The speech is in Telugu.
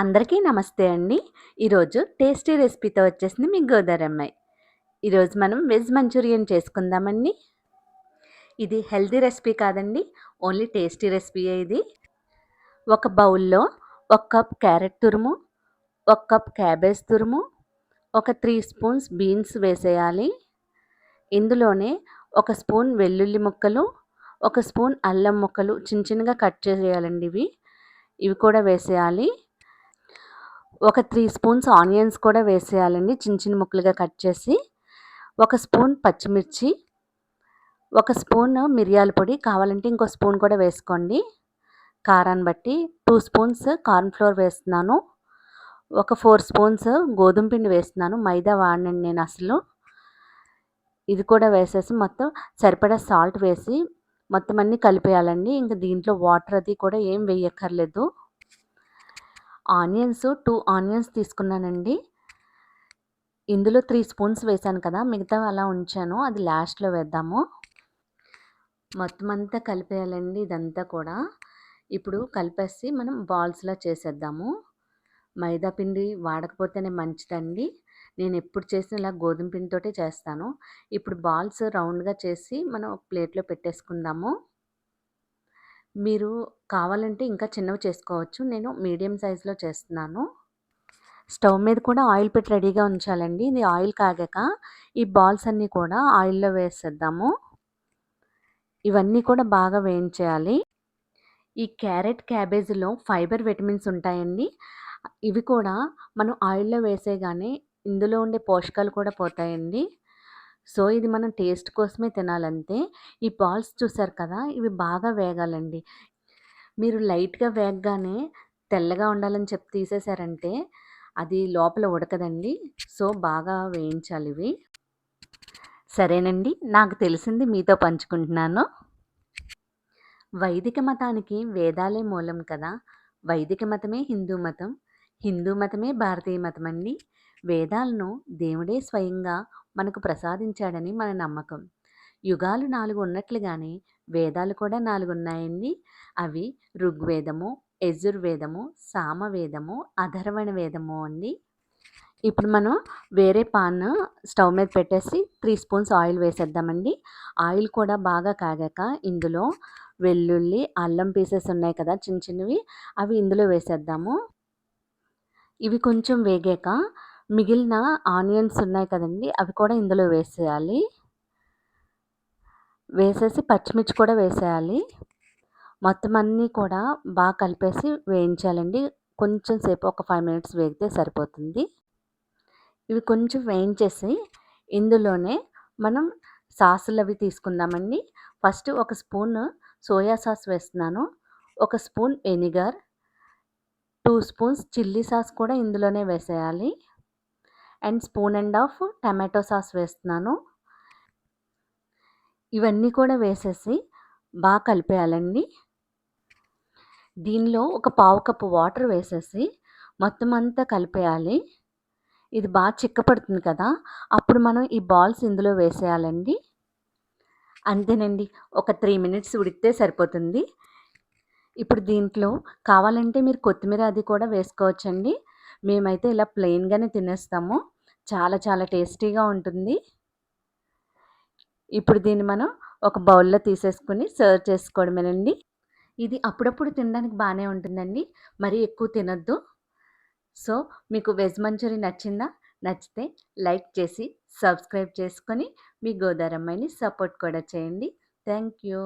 అందరికీ నమస్తే అండి. ఈరోజు టేస్టీ రెసిపీతో వచ్చేసింది మీ గోదారమ్మాయి ఈరోజు మనం వెజ్ మంచూరియన్ చేసుకుందామండి. ఇది హెల్దీ రెసిపీ కాదండి ఓన్లీ టేస్టీ రెసిపీ ఇది. ఒక బౌల్లో ఒక కప్ క్యారెట్ తురుము ఒక కప్ క్యాబేజ్ తురుము ఒక త్రీ స్పూన్స్ బీన్స్ వేసేయాలి. ఇందులోనే ఒక స్పూన్ వెల్లుల్లి ముక్కలు ఒక స్పూన్ అల్లం ముక్కలు చిన్న చిన్నగా కట్ చేసేయాలండి ఇవి. ఇవి కూడా వేసేయాలి. ఒక త్రీ స్పూన్స్ ఆనియన్స్ కూడా వేసేయాలండి. చిన్న చిన్న ముక్కలుగా కట్ చేసి ఒక స్పూన్ పచ్చిమిర్చి ఒక స్పూన్ మిరియాల పొడి కావాలంటే ఇంకో స్పూన్ కూడా వేసుకోండి. కారాన్ని బట్టి టూ స్పూన్స్ కార్న్ఫ్లోర్ వేస్తున్నాను. ఒక ఫోర్ స్పూన్స్ గోధుమ పిండి వేస్తున్నాను. మైదా వాడినండి నేను అసలు. ఇది కూడా వేసేసి మొత్తం సరిపడా సాల్ట్ వేసి మొత్తం అన్నీ కలిపేయాలండి. ఇంకా దీంట్లో వాటర్ అది కూడా ఏం వేయక్కర్లేదు. ఆనియన్స్ టూ ఆనియన్స్ తీసుకున్నానండి. ఇందులో త్రీ స్పూన్స్ వేసాను కదా మిగతా అలా ఉంచాను. అది లాస్ట్లో వేద్దాము. మొత్తం అంతా కలిపేయాలండి ఇదంతా కూడా. ఇప్పుడు కలిపేసి మనం బాల్స్లా చేసేద్దాము. మైదా పిండి వాడకపోతేనే మంచిదండి. నేను ఎప్పుడు చేసిన ఇలా గోధుమ పిండితోటే చేస్తాను. ఇప్పుడు బాల్స్ రౌండ్గా చేసి మనం ప్లేట్లో పెట్టేసుకుందాము. మీరు కావాలంటే ఇంకా చిన్నవి చేసుకోవచ్చు. నేను మీడియం సైజులో చేస్తున్నాను. స్టవ్ మీద కూడా ఆయిల్ పెట్టి రెడీగా ఉంచాలండి. ఇది ఆయిల్ కాగాక ఈ బాల్స్ అన్నీ కూడా ఆయిల్లో వేసేద్దాము. ఇవన్నీ కూడా బాగా వేయించేయాలి. ఈ క్యారెట్ క్యాబేజీలో ఫైబర్ విటమిన్స్ ఉంటాయండి. ఇవి కూడా మనం ఆయిల్లో వేసేగానే ఇందులో ఉండే పోషకాలు కూడా పోతాయండి. సో ఇది మనం టేస్ట్ కోసమే తినాలంతే ఈ బాల్స్ చూసారు కదా ఇవి బాగా వేగాలండి. మీరు లైట్గా వేగగానే తెల్లగా ఉండాలని చెప్పి తీసేశారంటే అది లోపల ఉడకదండి. సో బాగా వేయించాలి ఇవి. సరేనండి నాకు తెలిసింది మీతో పంచుకుంటున్నాను. వైదిక మతానికి వేదాలే మూలం కదా వైదిక మతమే హిందూ మతం హిందూ మతమే భారతీయ మతం అండి. వేదాలను దేవుడే స్వయంగా మనకు ప్రసాదించాడని మన నమ్మకం. యుగాలు నాలుగు ఉన్నట్లుగానే వేదాలు కూడా నాలుగు ఉన్నాయండి అవి ఋగ్వేదము యజుర్వేదము సామవేదము అధర్వణ వేదము అండి. ఇప్పుడు మనం వేరే పాన్ స్టవ్ మీద పెట్టేసి త్రీ స్పూన్స్ ఆయిల్ వేసేద్దామండి. ఆయిల్ కూడా బాగా కాగాక ఇందులో వెల్లుల్లి అల్లం పీసెస్ ఉన్నాయి కదా చిన్న చిన్నవి అవి ఇందులో వేసేద్దాము. ఇవి కొంచెం వేగాక మిగిలిన ఆనియన్స్ ఉన్నాయి కదండి అవి కూడా ఇందులో వేసేయాలి. వేసేసి పచ్చిమిర్చి కూడా వేసేయాలి. మొత్తం అన్నీ కూడా బాగా కలిపేసి వేయించాలండి. కొంచెం సేపు ఒక ఫైవ్ మినిట్స్ వేగితే సరిపోతుంది. ఇవి కొంచెం వేయించేసి ఇందులోనే మనం సాసులు అవి తీసుకుందామండి. ఫస్ట్ ఒక స్పూన్ సోయా సాస్ వేస్తున్నాను. ఒక spoon vinegar two spoons chilli sauce కూడా ఇందులోనే వేసేయాలి. And spoon and half tomato sauce వేస్తున్నాను. ఇవన్నీ కూడా వేసేసి బాగా కలిపేయాలండి. దీనిలో ఒక పావు కప్పు వాటర్ వేసేసి మొత్తం అంతా కలిపేయాలి. ఇది బాగా చిక్కపడుతుంది కదా అప్పుడు మనం ఈ బాల్స్ ఇందులో వేసేయాలండి. అంతేనండి ఒక త్రీ మినిట్స్ ఉడికితే సరిపోతుంది. ఇప్పుడు దీంట్లో కావాలంటే మీరు కొత్తిమీర అది కూడా వేసుకోవచ్చండి. మేమైతే ఇలా ప్లెయిన్గానే తినేస్తాము. చాలా చాలా టేస్టీగా ఉంటుంది. ఇప్పుడు దీన్ని మనం ఒక బౌల్లో తీసేసుకుని సర్వ్ చేసుకోవడమేనండి. ఇది అప్పుడప్పుడు తినడానికి బాగానే ఉంటుందండి. మరీ ఎక్కువ తినద్దు. సో మీకు వెజ్ మంచూరి నచ్చిందా? నచ్చితే లైక్ చేసి సబ్స్క్రైబ్ చేసుకొని మీ గోదారమ్మాయిని సపోర్ట్ కూడా చేయండి. Thank you.